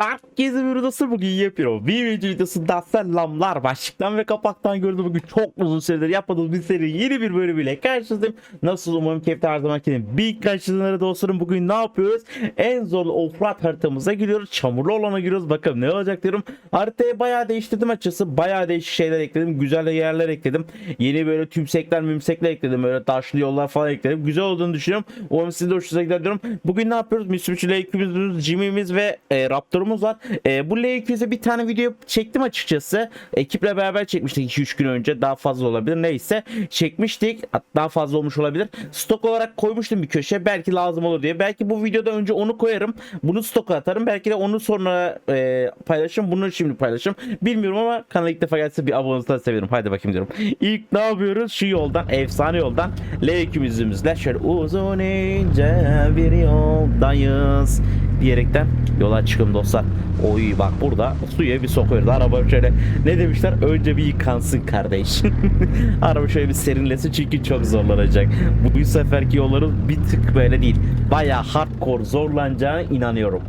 Herkese videosu bugün yapıyorum. Bir video videosunda selamlar. Başlıktan ve kapaktan gördüm bugün çok uzun süredir yapmadığımız bir seri yeni bir bölümüyle karşınızdayım. Nasıl umarım keyifli her zamanki bir karşınızda dostlarım bugün ne yapıyoruz? En zorlu offroad haritamıza giriyoruz. Çamurlu olana giriyoruz. Bakalım ne olacak diyorum. Haritayı bayağı değiştirdim açıkçası. Bayağı değişik şeyler ekledim. Güzel yerler ekledim. Yeni böyle tümsekler mümsekler ekledim. Böyle taşlı yollar falan ekledim. Güzel olduğunu düşünüyorum. Umarım sizin de hoşunuza gider diyorum. Bugün ne yapıyoruz? Mitsubishi L200'ümüz, Jimmy'miz ve e, Raptor'umuz var. E, bu L200'e bir tane video çektim açıkçası. Ekiple beraber çekmiştik 2-3 gün önce. Daha fazla olabilir. Neyse. Çekmiştik. Daha fazla olmuş olabilir. Stok olarak koymuştum bir köşe. Belki lazım olur diye. Belki bu videoda önce onu koyarım. Bunu stoka atarım. Belki de onu sonra e, paylaşırım. Bunu şimdi paylaşırım. Bilmiyorum ama kanala ilk defa gelse bir abone olursanız sevinirim. Hadi bakayım diyorum. İlk ne yapıyoruz? Şu yoldan, efsane yoldan L200'ümüzle şöyle uzun ince bir yoldayız diyerekten yola çıkın dostlar. Oy bak burada suya bir sokuyoruz. Araba şöyle ne demişler? Önce bir yıkansın kardeş. Araba şöyle bir serinlesin çünkü çok zorlanacak. Bu seferki yolların bir tık böyle değil. Baya hardcore zorlanacağına inanıyorum.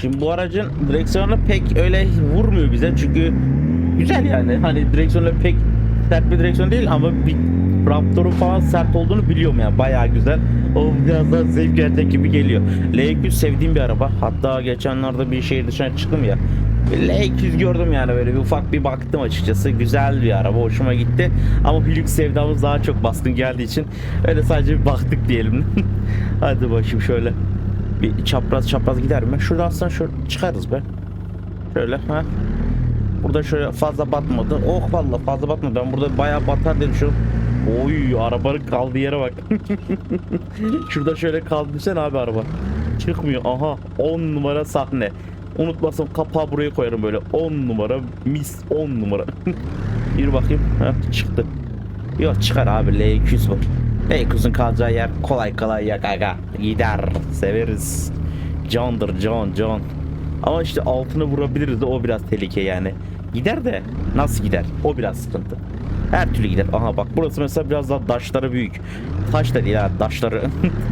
Şimdi bu aracın direksiyonu pek öyle vurmuyor bize çünkü güzel yani. Hani direksiyonu pek sert bir direksiyon değil ama bir Raptor'un falan sert olduğunu biliyorum yani bayağı güzel. O biraz daha zevk verecek gibi geliyor. L200 sevdiğim bir araba. Hatta geçenlerde bir şehir dışına çıktım ya. L200 gördüm yani böyle bir ufak bir baktım açıkçası. Güzel bir araba hoşuma gitti. Ama Hilux sevdamız daha çok baskın geldiği için öyle sadece bir baktık diyelim. Hadi bakayım şöyle. Bir çapraz çapraz gider mi? Şuradan aslında şöyle çıkarız be. Şöyle ha. Burada şöyle fazla batmadı. Oh vallahi fazla batmadı. Ben burada bayağı batar diye düşünüyorum. Oy arabanın kaldığı yere bak. Şurada şöyle kaldı sen abi araba. Çıkmıyor. Aha 10 numara sahne. Unutmasam kapağı buraya koyarım böyle. 10 numara mis 10 numara. Bir bakayım. Heh, çıktı. Yok çıkar abi L200 bu. L200'ün kalacağı yer kolay kolay ya gaga. Gider. Severiz. Candır can can. Ama işte altını vurabiliriz de o biraz tehlike yani. Gider de nasıl gider? O biraz sıkıntı. Her türlü gider. Aha bak burası mesela biraz daha taşları büyük. Taş da değil ha taşları.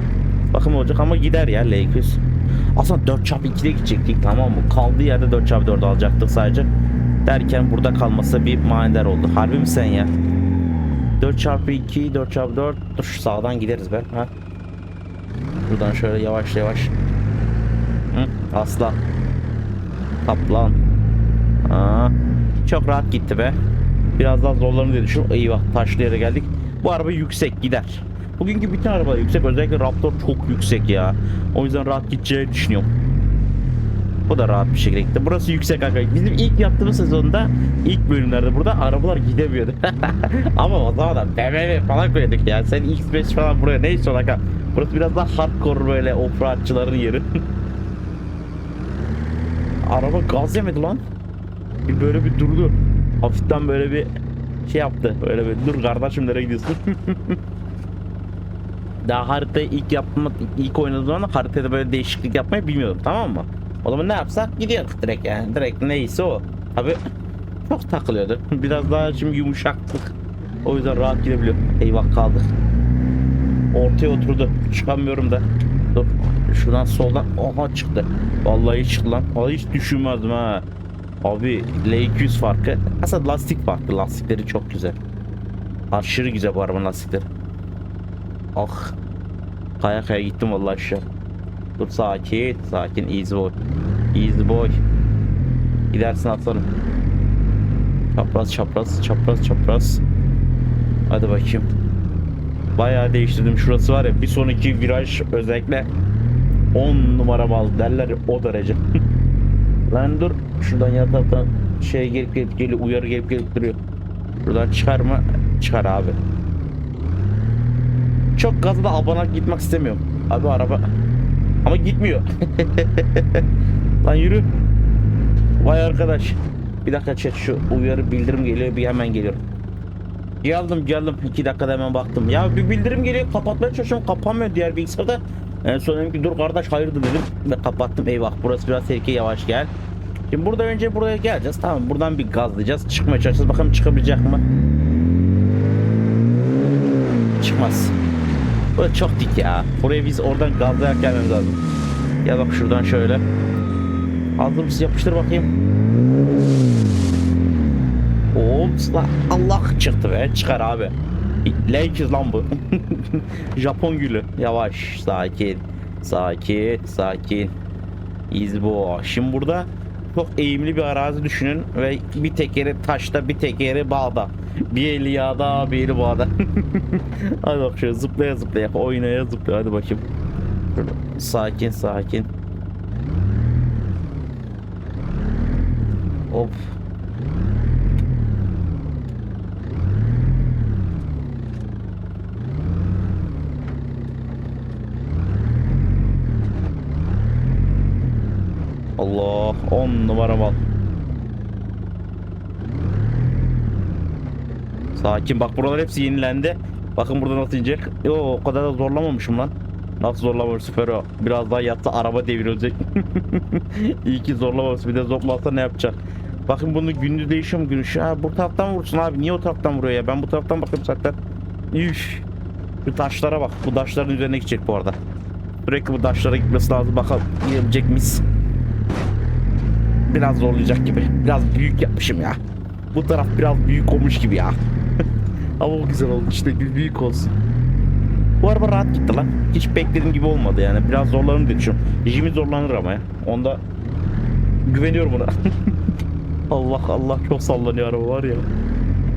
Bakın olacak ama gider ya L200. Aslında 4x2'de gidecektik tamam mı? Kaldığı yerde 4x4 alacaktık sadece. Derken burada kalması bir manidar oldu. Harbi mi sen ya? 4x2, 4x4 Dur sağdan gideriz be. Ha? Buradan şöyle yavaş yavaş. Hı, aslan. Kaplan. Aa, çok rahat gitti be. Biraz daha zorlanır diye düşünüyorum. Eyvah taşlı yere geldik. Bu araba yüksek gider. Bugünkü bütün araba yüksek. Özellikle Raptor çok yüksek ya. O yüzden rahat gideceğini düşünüyorum. Bu da rahat bir şekilde gitti. Burası yüksek arkadaşlar. Bizim ilk yaptığımız sezonda ilk bölümlerde burada arabalar gidemiyordu. Ama o zaman da BMW falan koyduk ya. Sen X5 falan buraya ne istiyorsun Hakan? Burası biraz daha hardcore böyle offroadçıların yeri. Araba gaz yemedi lan. Bir böyle bir durdu. Hafiften böyle bir şey yaptı. Böyle bir dur kardeşim nereye gidiyorsun? Daha haritayı ilk yapma, ilk oynadığım zaman haritada böyle değişiklik yapmayı bilmiyordum tamam mı? O zaman ne yapsak gidiyorduk direkt yani. Direkt neyse o. Tabi çok takılıyordu. Biraz daha şimdi yumuşaklık. O yüzden rahat gidebiliyor. Eyvah kaldı. Ortaya oturdu. Çıkamıyorum da. Dur. Şuradan soldan. Oha çıktı. Vallahi çıktı lan. Vallahi hiç düşünmezdim ha. Abi L200 farkı. Aslında lastik farkı. Lastikleri çok güzel. Aşırı güzel bu arabanın lastikleri. Ah. Kaya kaya gittim vallahi aşağı. Dur sakin. Sakin. Easy boy. Easy boy. Gidersin aslanım. Çapraz çapraz çapraz çapraz. Hadi bakayım. Bayağı değiştirdim. Şurası var ya bir sonraki viraj özellikle 10 numara mal derler o derece. Lan dur şuradan yan taraftan şey gelip gelip geliyor uyarı gelip gelip duruyor. Buradan çıkar mı? Çıkar abi. Çok gazda abanak gitmek istemiyorum. Abi araba ama gitmiyor. Lan yürü. Vay arkadaş. Bir dakika chat şu uyarı bildirim geliyor bir hemen geliyorum. Geldim geldim. iki dakikada hemen baktım. Ya bir bildirim geliyor kapatmaya çalışıyorum kapanmıyor diğer bilgisayarda. En son dedim ki dur kardeş hayırdır dedim ve kapattım. Eyvah burası biraz tehlikeli yavaş gel. Şimdi burada önce buraya geleceğiz. Tamam buradan bir gazlayacağız. Çıkmaya çalışacağız. Bakalım çıkabilecek mi? Çıkmaz. Burası çok dik ya. Buraya biz oradan gazlayarak gelmemiz lazım. Ya bak şuradan şöyle. Hazır mısın? Yapıştır bakayım. Ops lan Allah çıktı be çıkar abi. Lekiz lan bu. Japon gülü. Yavaş sakin. Sakin sakin. İzbo. Şimdi burada çok eğimli bir arazi düşünün ve bir tekeri taşta bir tekeri bağda. Bir eli yağda bir eli bağda. hadi bak şöyle zıplaya zıplaya oynaya zıplaya hadi bakayım. Sakin sakin. Hop. Allah 10 numara mal. Sakin bak buralar hepsi yenilendi. Bakın burada nasıl inecek. Yo o kadar da zorlamamışım lan. Nasıl zorlamamış süper o. Biraz daha yatsa araba devrilecek. İyi ki zorlamamış. Bir de zorlamazsa ne yapacak? Bakın bunu gündüz değişiyor mu gün ışığı? Ha bu taraftan vursun abi. Niye o taraftan vuruyor ya? Ben bu taraftan bakıyorum zaten. Üf. Şu taşlara bak. Bu taşların üzerine gidecek bu arada. Sürekli bu taşlara gitmesi lazım. Bakalım gidebilecek miyiz? Biraz zorlayacak gibi. Biraz büyük yapmışım ya. Bu taraf biraz büyük olmuş gibi ya. Ama o güzel oldu işte büyük olsun. Bu araba rahat gitti lan. Hiç beklediğim gibi olmadı yani. Biraz zorlanır diye düşünüyorum. Jimmy zorlanır ama ya. Onda güveniyorum ona. Allah Allah çok sallanıyor araba var ya.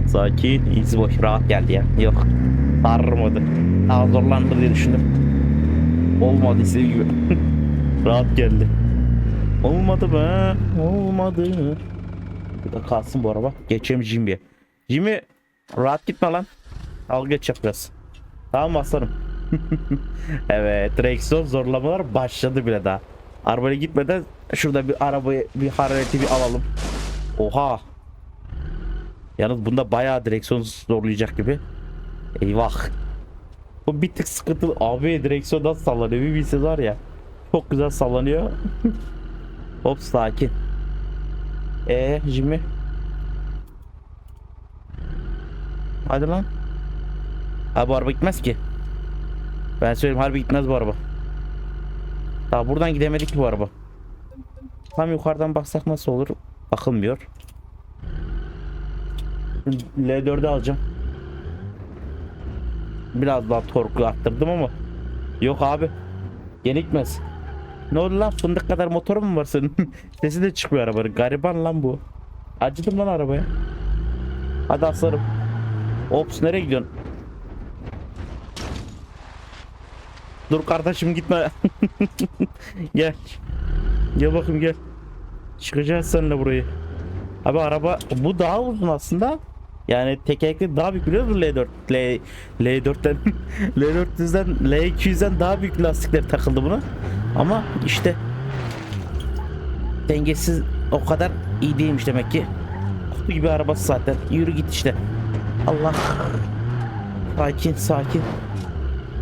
Sakin, easy boy. Rahat geldi ya. Yok. Sarmadı. Daha zorlandı diye düşündüm. Olmadı istediğim gibi. rahat geldi. Olmadı be. Olmadı. Bir de kalsın bu araba. Geçeyim Jimmy'ye. Jimmy rahat gitme lan. Al geç yap biraz. Tamam aslanım. evet direksiyon zorlamalar başladı bile daha. Arabaya gitmeden şurada bir arabayı bir harareti bir alalım. Oha. Yalnız bunda bayağı direksiyon zorlayacak gibi. Eyvah. Bu bir tık sıkıntılı. Abi direksiyon nasıl sallanıyor bir bilseniz var ya. Çok güzel sallanıyor. Hop sakin. Ee Jimmy. Hadi lan. Ha bu araba gitmez ki. Ben söyleyeyim harbi gitmez bu araba. Daha buradan gidemedik ki bu araba. Tam yukarıdan baksak nasıl olur? Bakılmıyor. L4'ü alacağım. Biraz daha torku arttırdım ama. Yok abi. Gene gitmez. Ne oldu lan fındık kadar motor mu var senin? Sesi de çıkmıyor arabanın. Gariban lan bu. Acıdım lan arabaya. Hadi aslanım. Ops nereye gidiyorsun? Dur kardeşim gitme. gel. Gel bakayım gel. Çıkacağız seninle burayı. Abi araba bu daha uzun aslında. Yani tekerlekli daha büyük biliyor musun L4? L, L4'ten L400'den L200'den daha büyük lastikler takıldı buna. Ama işte dengesiz o kadar iyi değilmiş demek ki. Kutu gibi arabası zaten. Yürü git işte. Allah. Sakin sakin.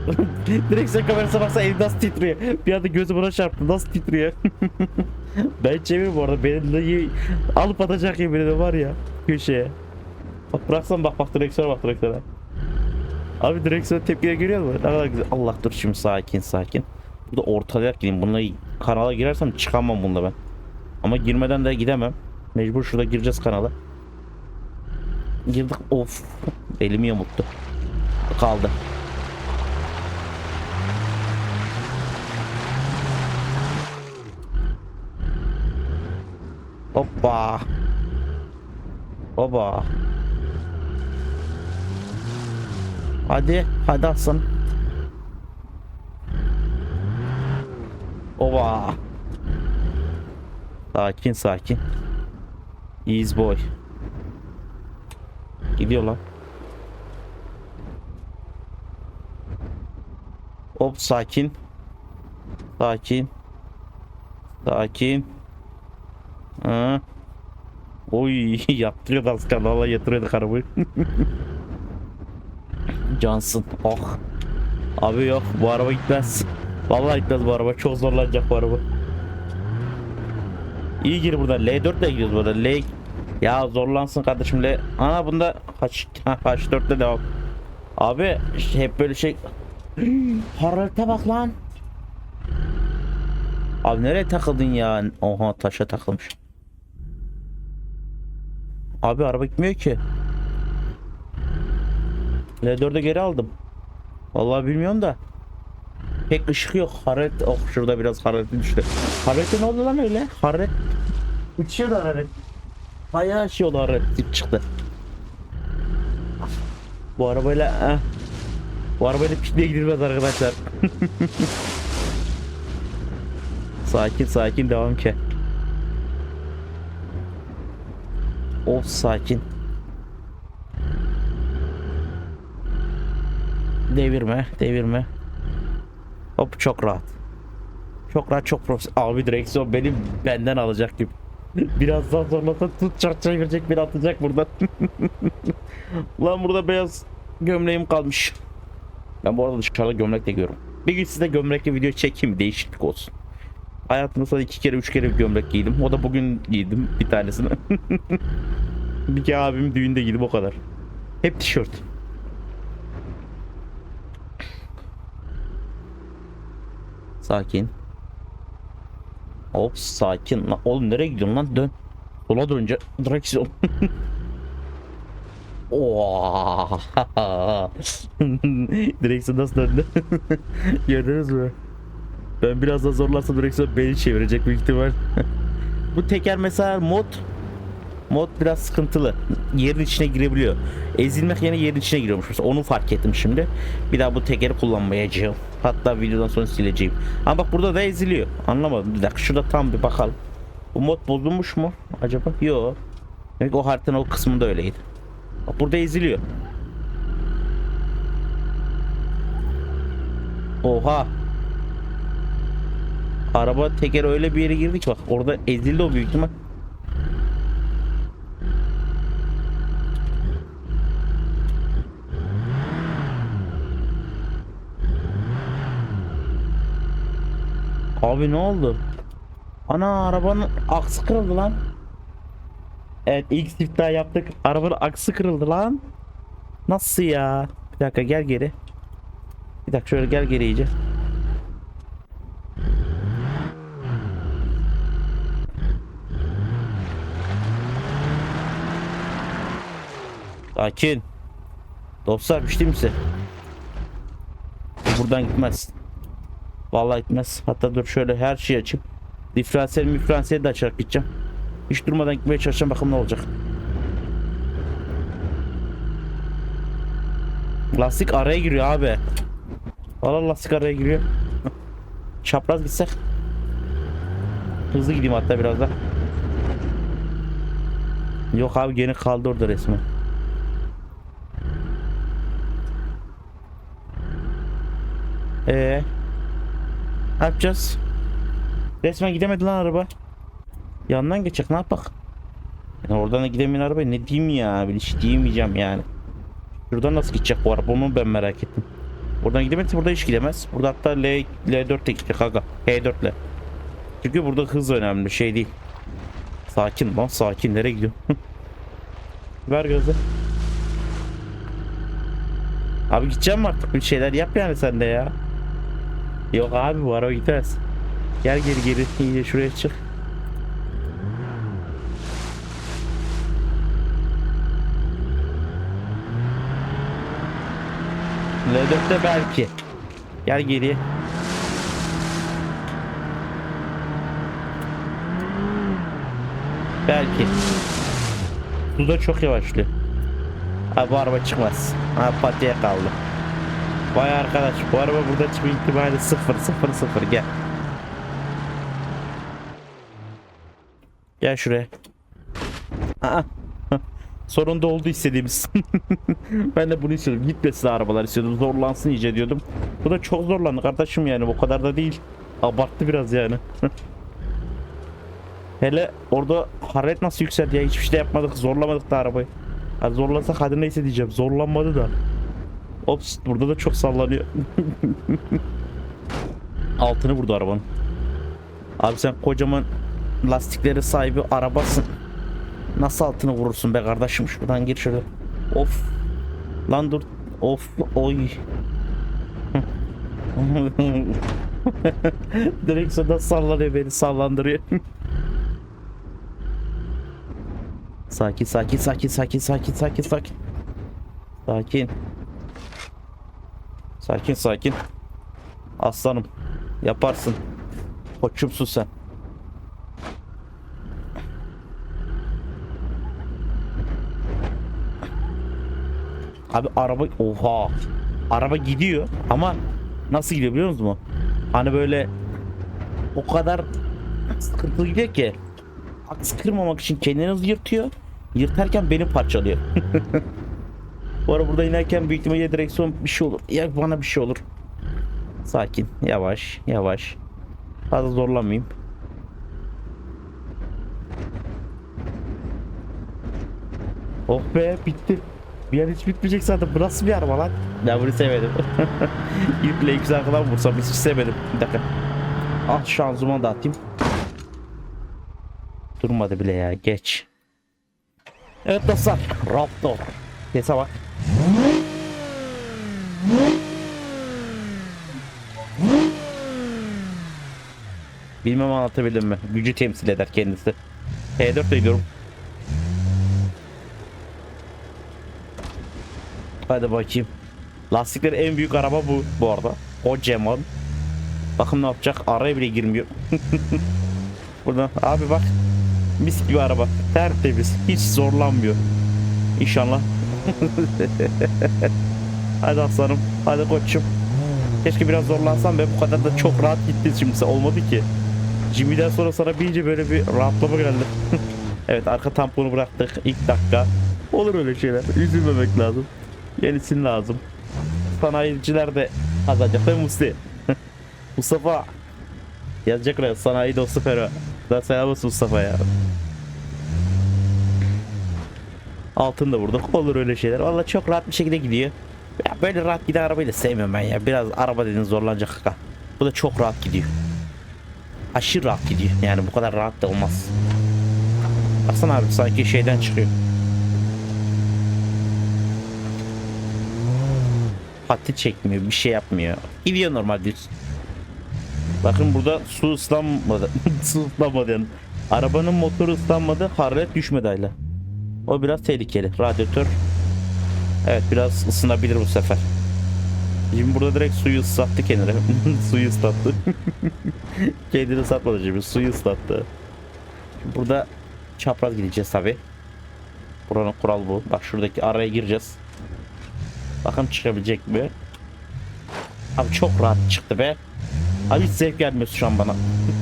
Direksiyon kamerasına baksa elim nasıl titriyor. Bir anda gözü buna çarptı. Nasıl titriyor? ben çeviriyorum bu arada. Beni de alıp atacak yemin ederim var ya. Köşeye. Bak bıraksan bak bak direksiyona bak direksiyona. Abi direksiyon tepkiye görüyor musun? Ne kadar güzel. Allah dur şimdi sakin sakin. Burada ortaya gideyim. Bununla kanala girersem çıkamam bunda ben. Ama girmeden de gidemem. Mecbur şurada gireceğiz kanala. Girdik. Of. Elimi yamulttu. Kaldı. Hoppa. Baba. Hadi, hadi aslan. Oba. Sakin sakin. Easy boy. Gidiyor lan. Hop sakin. Sakin. Sakin. Ha. Oy yaptırıyordu az kaldı valla yatırıyorduk arabayı. Johnson. Oh. Abi yok bu araba gitmez. Vallahi gitmez bu araba. Çok zorlanacak bu araba. İyi gir burada. L4 ile gidiyoruz burada. L ya zorlansın kardeşim L. Ana bunda H H4'te devam. Abi hep böyle şey Hararete bak lan. Abi nereye takıldın ya? Oha taşa takılmış. Abi araba gitmiyor ki. L4'e geri aldım. Vallahi bilmiyorum da. Pek ışık yok. Hararet. Oh şurada biraz harareti düştü. Harareti ne oldu lan öyle? Hararet. Uçuyordu hararet. Bayağı şey oldu hararet tip çıktı. Bu arabayla eh, bu arabayla pikniğe gidilmez arkadaşlar. sakin sakin devam ki. Of sakin. Devirme, devirme. Hop çok rahat. Çok rahat, çok profesyonel. Abi direksiyon benim benden alacak gibi. Biraz daha zorlasa tutacak, çevirecek, bir atacak buradan. Lan burada beyaz gömleğim kalmış. Ben bu arada dışarıda gömlek de giyiyorum. Bir gün size gömlekli video çekeyim değişiklik olsun. Hayatımda sadece iki kere üç kere bir gömlek giydim. O da bugün giydim bir tanesini. bir kere abim düğünde giydim o kadar. Hep tişört. Sakin. Hop sakin. Lan, oğlum nereye gidiyorsun lan? Dön. Sola dönünce direksiyon. Oha. direksiyon nasıl döndü? Gördünüz mü? Ben biraz daha zorlarsam direksiyon beni çevirecek büyük ihtimal. Bu teker mesela mod mod biraz sıkıntılı. Yerin içine girebiliyor. Ezilmek yerine yerin içine giriyormuş. Mesela onu fark ettim şimdi. Bir daha bu tekeri kullanmayacağım. Hatta videodan sonra sileceğim. Ama bak burada da eziliyor. Anlamadım. Bir dakika şurada tam bir bakalım. Bu mod bozulmuş mu acaba? Yok. Demek o haritanın o kısmında öyleydi. Bak burada eziliyor. Oha. Araba teker öyle bir yere girdi ki bak orada ezildi o büyük ihtimal. Abi ne oldu? Ana arabanın aksı kırıldı lan. Evet ilk siftah yaptık. Arabanın aksı kırıldı lan. Nasıl ya? Bir dakika gel geri. Bir dakika şöyle gel geri iyice. Sakin. Dostlar pişti misin? Buradan gitmez. Vallahi gitmez. Hatta dur şöyle her şeyi açıp diferansiyel mifransiyel de açarak gideceğim. Hiç durmadan gitmeye çalışacağım bakalım ne olacak. Lastik araya giriyor abi. Valla lastik araya giriyor. Çapraz gitsek. Hızlı gideyim hatta biraz da. Yok abi gene kaldı orada resmen. Ee, ne yapacağız? Resmen gidemedi lan araba. Yandan geçecek ne yapak? Yani oradan da gidemeyen araba ne diyeyim ya? Bir şey diyemeyeceğim yani. Şuradan nasıl gidecek bu araba onu ben merak ettim. Buradan gidemezse burada hiç gidemez. Burada hatta L, L4 de gidecek aga. H4 ile. Çünkü burada hız önemli şey değil. Sakin lan sakin nereye gidiyor? Ver gözü. Abi gideceğim artık bir şeyler yap yani sen de ya. Yok abi bu araba gitmez. Gel geri geri iyice şuraya çık. L4'te belki. Gel geri. Belki. Suda çok yavaşlıyor. Abi bu araba çıkmaz. Ha patiye kaldı. Vay arkadaş bu araba burada çıkma ihtimali sıfır sıfır sıfır gel. Gel şuraya. Aa. Sonunda oldu istediğimiz. ben de bunu istiyordum. Gitmesin arabalar istiyordum. Zorlansın iyice diyordum. Bu da çok zorlandı kardeşim yani. Bu kadar da değil. Abarttı biraz yani. Hele orada hararet nasıl yükseldi ya. Hiçbir şey yapmadık. Zorlamadık da arabayı. Hadi zorlasak hadi neyse diyeceğim. Zorlanmadı da. Ops burada da çok sallanıyor. Altını vurdu arabanın. Abi sen kocaman lastikleri sahibi arabasın. Nasıl altını vurursun be kardeşim şuradan gir şöyle. Of. Lan dur. Of oy. Direksiyonda sallanıyor beni sallandırıyor. sakin sakin sakin sakin sakin sakin sakin. Sakin. Sakin sakin. Aslanım. Yaparsın. Koçumsun sen. Abi araba oha. Araba gidiyor ama nasıl gidiyor biliyor musunuz mu? Hani böyle o kadar sıkıntılı gidiyor ki aks kırmamak için kendini yırtıyor. Yırtarken beni parçalıyor. Bu ara burada inerken büyük ihtimalle direksiyon bir şey olur ya bana bir şey olur. Sakin, yavaş, yavaş. Fazla zorlamayayım. Oh be bitti. Bir an hiç bitmeyecek zaten. Bu nasıl bir araba lan? Ben bunu sevmedim. İple iki arkadan vursam hiç sevmedim. Bir dakika. Ah şanzıman da atayım. Durmadı bile ya. Geç. Evet dostlar. Raptor. Sese bak. Bilmem anlatabildim mi? Gücü temsil eder kendisi. T4 de gidiyorum. Hadi bakayım. Lastikleri en büyük araba bu bu arada. Kocaman. Bakın ne yapacak? Araya bile girmiyor. Buradan abi bak. Mis gibi araba. Tertemiz. Hiç zorlanmıyor. İnşallah. Hadi aslanım. Hadi koçum. Keşke biraz zorlansam ben bu kadar da çok rahat gitti şimdi olmadı ki. Jimmy'den sonra sana binince böyle bir rahatlama geldi. evet arka tamponu bıraktık ilk dakika. Olur öyle şeyler. Üzülmemek lazım. Yenisini lazım. Sanayiciler de kazanacak değil mi Musti? Mustafa yazacak oraya sanayi dostu Fero. Da selam olsun Mustafa ya. Altın da vurduk. Olur öyle şeyler. Valla çok rahat bir şekilde gidiyor. Ya böyle rahat giden arabayı da sevmiyorum ben ya. Biraz araba dediğin zorlanacak kaka. Bu da çok rahat gidiyor. Aşırı rahat gidiyor. Yani bu kadar rahat da olmaz. Baksana abi sanki şeyden çıkıyor. Pati çekmiyor, bir şey yapmıyor. Gidiyor normal düz. Bakın burada su ıslanmadı. su ıslanmadı yani. Arabanın motoru ıslanmadı, hararet düşmedi hala. O biraz tehlikeli. Radyatör Evet biraz ısınabilir bu sefer. Şimdi burada direkt suyu ıslattı kenara. suyu ıslattı. Kendini ıslatmadı şimdi suyu ıslattı. Şimdi burada çapraz gideceğiz tabi. Buranın kural bu. Bak şuradaki araya gireceğiz. Bakın çıkabilecek mi? Abi çok rahat çıktı be. Abi hiç zevk gelmiyor şu an bana.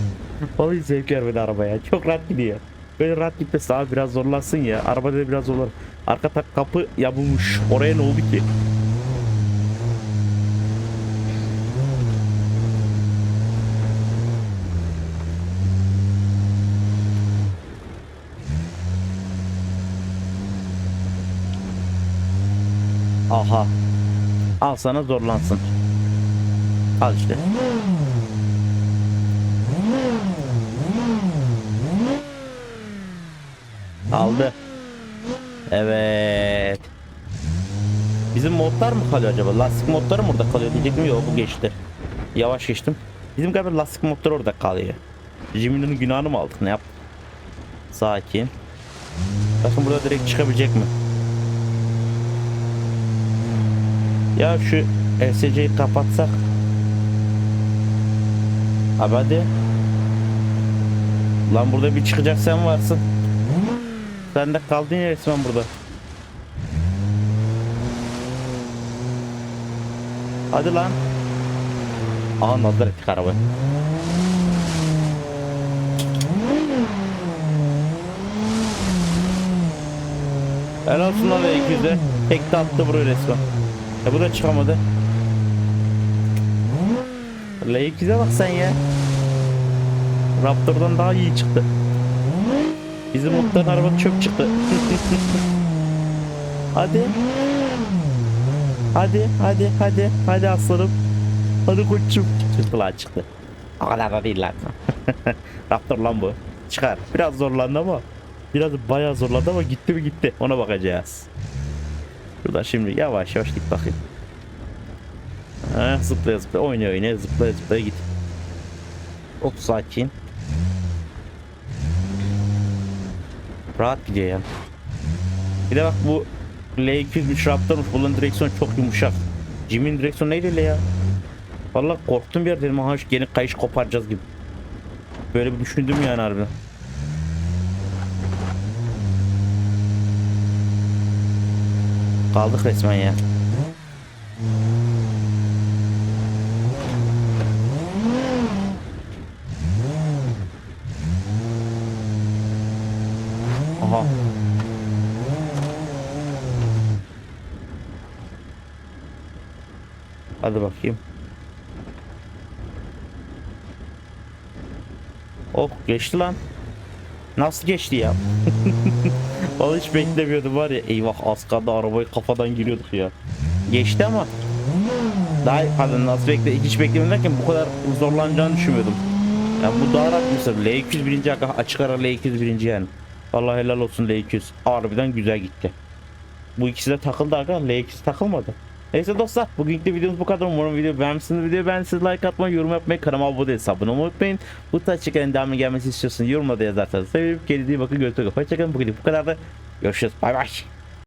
Vallahi hiç zevk vermedi arabaya. Çok rahat gidiyor. Böyle rahat gitmesi abi biraz zorlansın ya. Arabada da biraz zorlar. Arka tak kapı yamulmuş. Oraya ne oldu ki? Aha. Al sana zorlansın. Al işte. Aldı. Evet. Bizim modlar mı kalıyor acaba? Lastik modları mı orada kalıyor diyecektim yok bu geçti. Yavaş geçtim. Bizim galiba lastik modları orada kalıyor. Jimmy'nin günahını mı aldık ne yap? Sakin. Bakın burada direkt çıkabilecek mi? Ya şu LCC'yi kapatsak. Abi hadi. Lan burada bir çıkacak sen varsın. Sen de kaldın ya resmen burada. Hadi lan. Aa nazar ettik arabayı. Helal olsun lan L200'e. Tek de attı buraya resmen. E bu da çıkamadı. L200'e bak sen ya. Raptor'dan daha iyi çıktı. Bizim muhtarın arabası çöp çıktı. hadi. Hadi hadi hadi hadi aslanım. Hadi koçum. Çıktı lan çıktı. O kadar da değil lan. Raptor lan bu. Çıkar. Biraz zorlandı ama. Biraz bayağı zorlandı ama gitti mi gitti. Ona bakacağız. Şurada şimdi yavaş yavaş git bakayım. Ha, zıplaya zıplaya oynaya oynaya zıplaya zıplaya git. Çok sakin. Rahat gidiyor ya. Bir de bak bu L200 Raptor'muş. Bunun direksiyonu çok yumuşak. Jim'in direksiyonu neydi öyle ya? Vallahi korktum bir yer dedim. Aha yeni kayış koparacağız gibi. Böyle bir düşündüm yani harbiden. Kaldık resmen ya. Aha. Hadi bakayım. Oh geçti lan. Nasıl geçti ya? Vallahi hiç beklemiyordum var ya. Eyvah az kaldı arabayı kafadan giriyorduk ya. Geçti ama. Daha pardon nasıl bekle hiç beklemiyordum bu kadar zorlanacağını düşünmüyordum. Ya bu daha rahat mesela L200 birinci açık ara L200 birinci yani. Vallahi helal olsun L200. Harbiden güzel gitti. Bu ikisi de takıldı aga L200 takılmadı. Neyse dostlar bugünkü de videomuz bu kadar. Umarım video beğenmişsiniz. Videoyu beğendiyseniz like atmayı, yorum yapmayı, kanalıma abone değilseniz olmayı unutmayın. Bu tarz çekenin devamlı gelmesi istiyorsanız yorumlarda yazarsanız sevinirim. Kendinize iyi bakın. Görüşmek üzere. Hoşçakalın. Bugün bu kadar da görüşürüz. Bay bay.